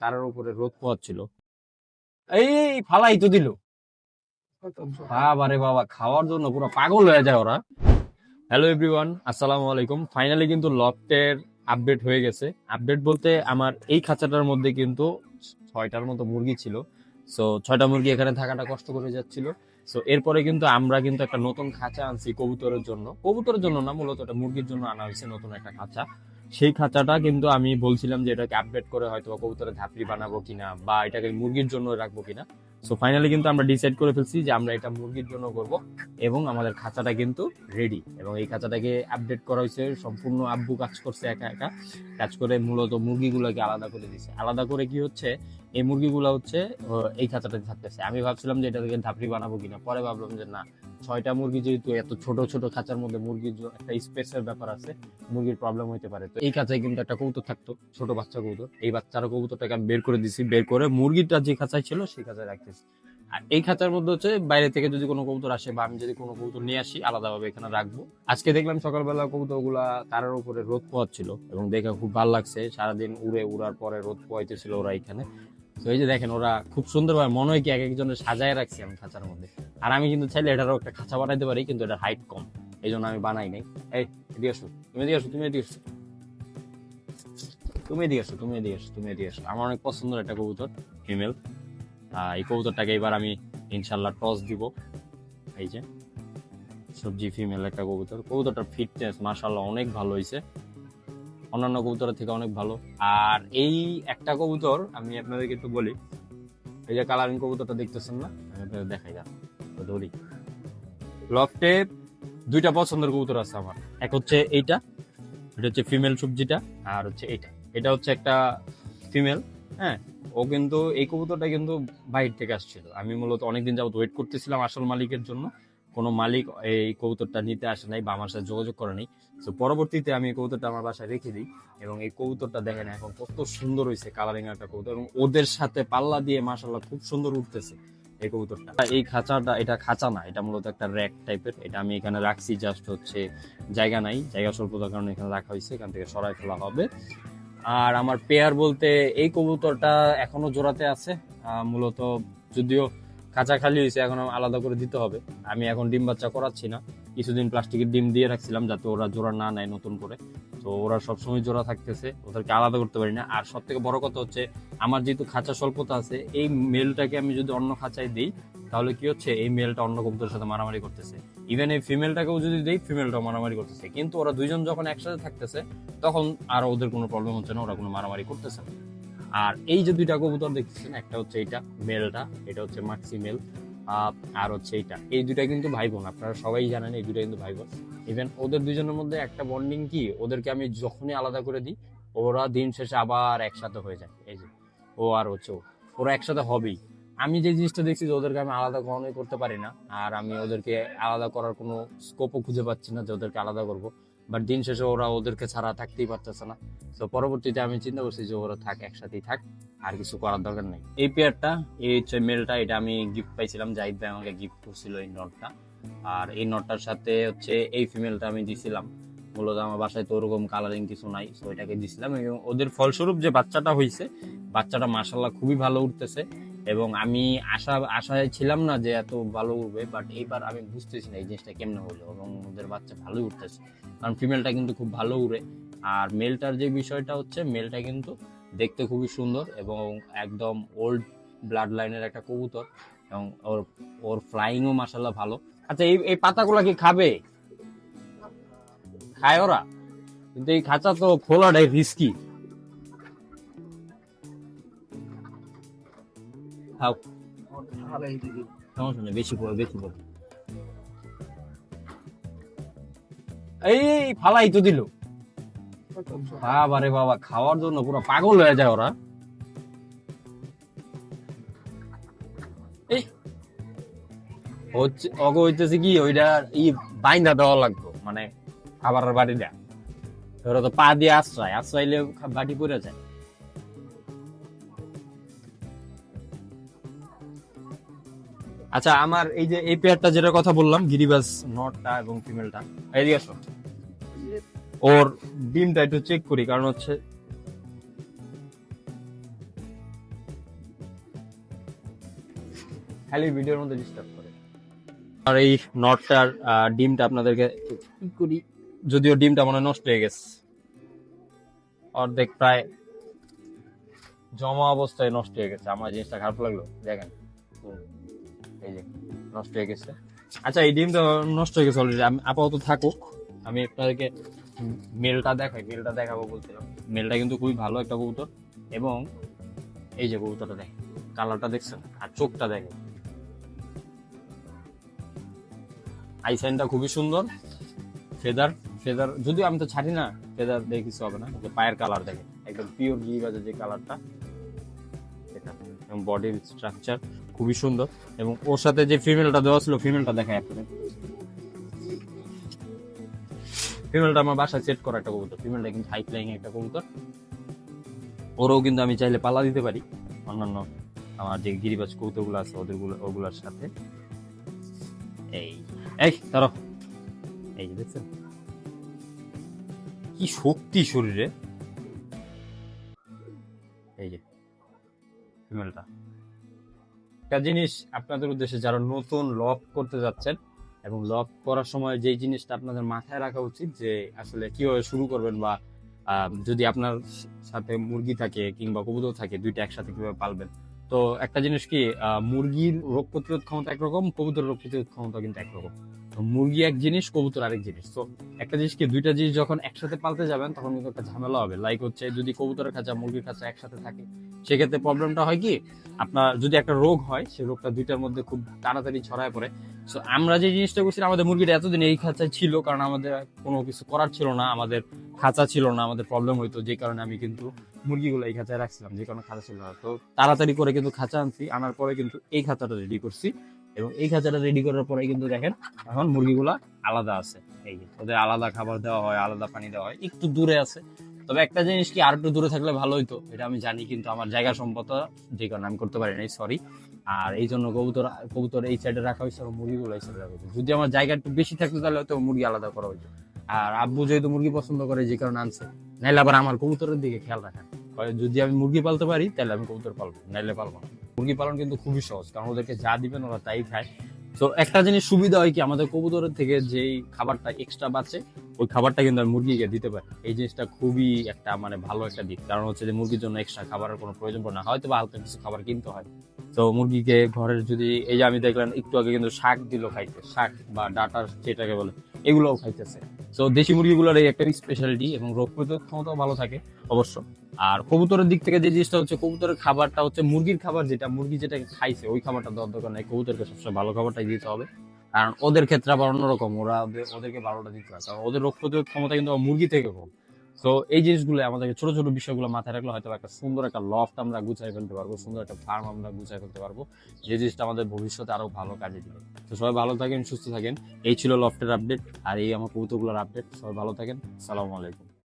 তারের উপরে রোদ পোহাচ্ছিল। এই এই, ফালাই তো দিল। বাবা রে বাবা খাওয়ার জন্য পুরো পাগল হয়ে যায় ওরা। হ্যালো এভরিওয়ান আসসালামু আলাইকুম। ফাইনালি কিন্তু লফটের আপডেট হয়ে গেছে। আপডেট বলতে আমার এই খাঁচাটার মধ্যে কিন্তু ছয়টার মতো মুরগি ছিল। সো ছয়টা মুরগি এখানে থাকাটা কষ্ট করে যাচ্ছিল। সো এরপরে কিন্তু আমরা কিন্তু একটা নতুন খাঁচা আনছি কবুতরের জন্য। কবুতরের জন্য না মূলত এটা মুরগির জন্য আনা হয়েছে নতুন একটা খাঁচা। সেই খাঁচাটা কিন্তু আমি বলছিলাম যে এটাকে আপডেট করে হয়তো কবুতরের ঝাঁপড়ি বানাবো কিনা বা এটাকে মুরগির জন্য রাখব কিনা। সো ফাইনালি কিন্তু আমরা ডিসাইড করে ফেলছি যে আমরা এটা মুরগির জন্য করব এবং আমাদের খাঁচাটা কিন্তু রেডি এবং এই খাঁচাটাকে আপডেট করা হয়েছে। সম্পূর্ণ আব্বু কাজ করছে একা একা। কাজ করে মূলত মুরগিগুলোকে আলাদা করে দিছে। আলাদা করে কি হচ্ছে? এই মুরগিগুলো হচ্ছে এই খাঁচাটাতে থাকতেছে। আমি ভাবছিলাম যে এটা থেকে ধাপড়ি বানাবো কিনা। পরে ভাবলাম যে না, ছয়টা মুরগি যেহেতু এত ছোট ছোট খাঁচার মধ্যে মুরগির একটা স্পেসের ব্যাপার আছে, মুরগির প্রবলেম হতে পারে। তো এই খাঁচায় কিন্তু একটা কবুতর থাকতো, ছোট বাচ্চা কবুতর। এই বাচ্চার কবুতরটাকে আমি বের করে দিছি, বের করে মুরগিটা যে খাঁচায় ছিল সেই খাঁচায় রাখতেছি। আর এই খাঁচার মধ্যে হচ্ছে বাইরে থেকে যদি কোনো কবুতর আসে বা আমি যদি কোনো কবুতর নিয়ে আসি, আলাদাভাবে এখানে রাখব। আজকে দেখলাম সকালবেলা কবুতরগুলা তারের উপরে রোদ পোহাচ্ছিল এবং দেখে খুব ভালো লাগছে। সারাদিন উড়ে উড়ার পরে রোদ পোহাইতেছিল ওরা এখানে। তো এই যে দেখেন, ওরা খুব সুন্দরভাবে মনে হয় কি এক একজনের সাজায় রাখছি আমি খাঁচার মধ্যে। আর আমি কিন্তু চাইলে এটারও একটা খাঁচা বানাইতে পারি, কিন্তু এটার হাইট কম। এই জন্য আমি বানাই নাই। এই, এদিকে আসো, তুমি এদিকে আসো, তুমি এদিকে আসো। তুমি এদিকে আসো, তুমি এদিকে আসো, তুমি এদিকে আসো। আমার অনেক পছন্দের একটা কবুতর ফিমেল এই কবুতরটাকে এবার আমি ইনশাল্লাহ টস দিব। এই যে, সবজি ফিমেল একটা কবুতর। কবুতরটার ফিটনেস মাশাল্লাহ অনেক ভালো হয়েছে অন্যান্য কবুতরের থেকে অনেক ভালো। আর এই একটা কবুতর আমি আপনাদেরকে একটু বলি, এই যে কালারিং কবুতরটা দেখতেছেন না? আপনাদের দেখাই যান ধরি। লফটে দুইটা পছন্দের কবুতর আছে আমার। এক হচ্ছে এইটা, এটা হচ্ছে ফিমেল সবজিটা, আর হচ্ছে এইটা এটা হচ্ছে একটা ফিমেল হ্যাঁ? ও কিন্তু, এই কবুতরটা কিন্তু বাইরে থেকে আসছিল। আমি মূলত অনেকদিন যাবত ওয়েট করতেছিলাম আসল মালিকের জন্য। কোনো মালিক এই কবুতরটা নিতে আসে নাই বা আমার সাথে যোগাযোগ করে নাই। তো পরবর্তীতে আমি এই কবুতরটা আমার বাসায় রেখে দিই এবং এই কবুতরটা দেখেন এখন কত সুন্দর হয়েছে কালারিং একটা কবুতর এবং ওদের সাথে পাল্লা দিয়ে মাসাল্লাহ খুব সুন্দর উঠতেছে এই কবুতরটা। এই খাঁচাটা, এটা খাঁচা না, এটা মূলত একটা র্যাক টাইপের এটা আমি এখানে রাখছি জাস্ট হচ্ছে জায়গা নাই, জায়গা স্বল্পতার কারণে এখানে রাখা হয়েছে এখান থেকে সরাই ফেলা হবে। আর আমার পেয়ার বলতে এই কবুতরটা এখনও জোড়াতে আছে মূলত যদিও কাঁচা খালি হয়েছে, এখন আলাদা করে দিতে হবে। আমি এখন ডিম বাচ্চা করাচ্ছি না। কিছুদিন প্লাস্টিকের ডিম দিয়ে রাখছিলাম যাতে ওরা জোড়া না নেয় নতুন করে। তো ওরা সবসময় জোড়া থাকতেছে, ওদেরকে আলাদা করতে পারি না। আর সব থেকে বড় কথা হচ্ছে, আমার যেহেতু খাঁচা স্বল্পতা আছে, এই মেলটাকে আমি যদি অন্য খাঁচায় দিই, তাহলে কি হচ্ছে, এই মেলটা অন্য কবুতরের সাথে মারামারি করতেছে। ইভেন এই ফিমেলটাকেও যদি দিই ফিমেলটাও মারামারি করতেছে। কিন্তু ওরা দুইজন যখন একসাথে থাকতেছে, তখন আর ওদের কোনো প্রবলেম হচ্ছে না, ওরা কোনো মারামারি করতেছে না। আর এই যে দুইটা কবুতর দেখতেছেন, একটা হচ্ছে এইটা মেলটা, এটা হচ্ছে মাক্সি মেল আর হচ্ছে এইটা এই দুইটা কিন্তু ভাই বোন আপনারা সবাই জানেন এই দুইটা কিন্তু ভাই বোন ইভেন ওদের দুজনের মধ্যে একটা বন্ডিং কি, ওদেরকে আমি যখনই আলাদা করে দিই, ওরা দিন শেষে আবার একসাথে হয়ে যায়। এই যে, ও আর হচ্ছে ওরা একসাথে হবেই। আমি যে জিনিসটা দেখছি যে ওদেরকে আমি আলাদা কখনোই করতে পারি না, আর আমি ওদেরকে আলাদা করার কোনো স্কোপও খুঁজে পাচ্ছি না যে ওদেরকে আলাদা করব। বাট দিন শেষে ওরা ওদেরকে ছাড়া থাকতেই পারতেছে না। তো পরবর্তীতে আমি চিন্তা করছি যে ওরা থাক, একসাথেই থাক, আর কিছু করার দরকার নেই। এই পেয়ারটা এই হচ্ছে মেলটা এটা আমি গিফট পাইছিলাম, জাহিদ ভাই আমাকে গিফট করছিল এই নটটা আর এই নটটার সাথে হচ্ছে এই ফিমেলটা আমি দিছিলাম। মূলত আমার বাসায় তো ওরকম কালারিং কিছু নাই তো এটাকে দিছিলাম এবং ওদের ফলস্বরূপ যে বাচ্চাটা হয়েছে বাচ্চাটা মাসাল্লাহ খুবই ভালো উঠতেছে। এবং আমি আশা আশায় ছিলাম না যে এত ভালো উঠবে বাট এইবার আমি বুঝতেছি না এই জিনিসটা কেমনে হলো এবং ওদের বাচ্চা ভালোই উঠতেছে কারণ ফিমেলটা কিন্তু খুব ভালো উড়ে। আর মেলটার যে বিষয়টা হচ্ছে মেলটা কিন্তু দেখতে খুবই সুন্দর এবং একদম ওল্ড ব্লাড লাইনের একটা কবুতর এবং ওর ওর ফ্লাইংও মাসাল্লাহ ভালো। আচ্ছা এই এই পাতাগুলো কি খাবে? খায় ওরা? কিন্তু এই খাঁচা তো খোলাটাই রিস্কি খাও সমস্যা নেই বেশি পড়ে বেশি পড়ে এই ফালাই তো দিল। বাবা রে বাবা খাওয়ার জন্য পুরো পাগল হয়ে যায় ওরা। এই হচ্ছে অগ হইতেছে কি ওইটা ই বাইন্দা দেওয়া লাগতো মানে খাবারের বাড়ি দেয়া ওরা তো পা দিয়ে আশ্রয় আশ্রয়লে বাটি পড়ে যায়। আচ্ছা আমার এই যে এই পেয়ারটা যেটা কথা বললাম গিরিবাস নটটা এবং ফিমেলটা এদিকে আসো। ওর ডিমটা একটু চেক করি কারণ হচ্ছে খালি ভিডিওর মধ্যে ডিস্টার্ব করে। আর এই নটটার ডিমটা আপনাদেরকে করি? যদিও ডিমটা মনে নষ্ট হয়ে গেছে। অর্ধেক প্রায় জমা অবস্থায় নষ্ট হয়ে গেছে। আমার জিনিসটা খারাপ লাগল দেখেন। এই যে, নষ্ট হয়ে গেছে। আচ্ছা এই ডিমটা নষ্ট হয়ে গেছে অলরেডি আমি আপাতত থাকুক। আমি আপনাদেরকে মেলটা দেখাই। মেলটা দেখাবো বলছিলাম। মেলটা কিন্তু খুবই ভালো একটা কবুতর। এবং এই যে কবুতরটা দেখেন, কালারটা দেখছেন? আর চোখটা দেখেন। আইসাইনটা খুবই সুন্দর। ফেদার ফেদার যদিও আমি তো ছাড়ি না ফেদার দেখে কিছু হবে না। যে পায়ের কালার দেখে একদম পিওর গিরিবাজের যে কালারটা এটা বডির স্ট্রাকচার খুবই সুন্দর। এবং ওর সাথে যে ফিমেলটা দেওয়া ছিল ফিমেলটা দেখায় আপনাদের। ফিমেলটা আমার বাসায় সেট করা একটা কবুতর। ফিমেলটা কিন্তু হাই ফ্লাইং একটা কবুতর। ওরও কিন্তু আমি চাইলে পালা দিতে পারি। অন্যান্য আমার যে গিরিবাজ কবুতরগুলো আছে ওদের ওগুলোর সাথে। এই এই, ধরো। এই যে দেখছেন। কি শক্তি শরীরে। এই যে ফিমেলটা একটা জিনিস আপনাদের উদ্দেশ্যে যারা নতুন লক করতে যাচ্ছেন এবং লক করার সময় যেই জিনিসটা আপনাদের মাথায় রাখা উচিত যে আসলে কীভাবে শুরু করবেন বা যদি আপনার সাথে মুরগি থাকে কিংবা কবুতর থাকে, দুইটা একসাথে কীভাবে পালবেন তো একটা জিনিস কি মুরগির রোগ প্রতিরোধ ক্ষমতা একরকম কবুতর রোগ প্রতিরোধ ক্ষমতা কিন্তু একরকম। মুরগি এক জিনিস, কবুতর আরেক জিনিস। তো একটা জিনিস কি, দুইটা জিনিস যখন একসাথে পালতে যাবেন, তখন কিন্তু একটা ঝামেলা হবে। লাইক হচ্ছে, যদি কবুতরের খাঁচা মুরগির খাঁচা একসাথে থাকে, সেক্ষেত্রে প্রবলেমটা হয় কি, আপনার যদি একটা রোগ হয়, সেই রোগটা দুইটার মধ্যে খুব তাড়াতাড়ি ছড়ায় পড়ে। তো আমরা যে জিনিসটা করছি আমাদের মুরগিটা এতদিন এই খাঁচায় ছিল, কারণ আমাদের কোনো কিছু করার ছিল না, আমাদের খাঁচা ছিল না, আমাদের প্রবলেম হইতো, যে কারণে আমি কিন্তু মুরগিগুলো এই খাঁচায় রাখছিলাম, যে কারণে খাঁচা ছিল না। তো তাড়াতাড়ি করে কিন্তু খাঁচা আনছি, আনার পরে কিন্তু এই খাঁচাটা রেডি করছি এবং এই খাঁচাটা রেডি করার পরে কিন্তু দেখেন, এখন মুরগিগুলা আলাদা আছে। এই ওদের আলাদা খাবার দেওয়া হয়, আলাদা পানি দেওয়া হয়, একটু দূরে আছে। তবে একটা জিনিস কি, আর একটু দূরে থাকলে ভালো হইতো, এটা আমি জানি, কিন্তু আমার জায়গা সম্পদ, যে কারণে আমি করতে পারি নাই সরি আর এই জন্য কবুতর কবুতর এই সাইডে রাখা হয়েছে আর মুরগিগুলো এই সাইডে রাখা হয়েছে। যদি আমার জায়গা একটু বেশি থাকতো তাহলে হয়তো মুরগি আলাদা করা হইতো। আর আব্বু যেহেতু মুরগি পছন্দ করে, যে কারণে আনছে। নাইলে আবার আমার কবুতরের দিকে খেয়াল রাখেন। যদি আমি মুরগি পালতে পারি তাহলে আমি কবুতর পালবো, নাইলে পালবো না। মুরগি পালন কিন্তু খুবই সহজ, কারণ ওদেরকে যা দিবেন ওরা তাই খায়। তো একটা জিনিস সুবিধা হয় কি, আমাদের কবুতরের থেকে যেই খাবারটা এক্সট্রা বাঁচে, ওই খাবারটা কিন্তু আমি মুরগিকে দিতে পারি। এই জিনিসটা খুবই একটা মানে ভালো একটা দিক, কারণ হচ্ছে যে মুরগির জন্য এক্সট্রা খাবারের কোনো প্রয়োজন পড়ে না হয়তো বা হালকা কিছু খাবার কিনতে হয়। তো মুরগিকে ঘরের যদি, এই যে আমি দেখলাম, একটু আগে কিন্তু শাক দিল খাইতে, শাক বা ডাটার যেটাকে বলে, এগুলোও খাইতেছে। তো দেশি মুরগিগুলোর এই একটা স্পেশালিটি এবং রোগ প্রতিরোধ ক্ষমতাও ভালো থাকে, অবশ্য। আর কবুতরের দিক থেকে যে জিনিসটা হচ্ছে, কবুতরের খাবারটা হচ্ছে মুরগির খাবার যেটা, মুরগি যেটা খাইছে, ওই খাবারটা দেওয়ার দরকার নাই। কবুতরকে সবসময় ভালো খাবারটাই দিতে হবে। কারণ ওদের ক্ষেত্রে আবার অন্যরকম, ওরা ওদের- ওদেরকে ভালোটা দিতে হয়। কারণ ওদের রোগ প্রতিরোধ ক্ষমতা কিন্তু মুরগি থেকে কম। তো এই জিনিসগুলো আমাদেরকে ছোট ছোট বিষয়গুলো মাথায় রাখলে হয়তো একটা সুন্দর একটা লফট আমরা গুছাই ফেলতে পারব, সুন্দর একটা ফার্ম আমরা গুছাই ফেলতে পারব, যে জিনিসটা আমাদের ভবিষ্যতে আরও ভালো কাজে দিবে। তো সবাই ভালো থাকেন, সুস্থ থাকেন। এই ছিল লফটের আপডেট আর এই আমার কৌতুকগুলোর আপডেট সবাই ভালো থাকেন। সালামু আলাইকুম।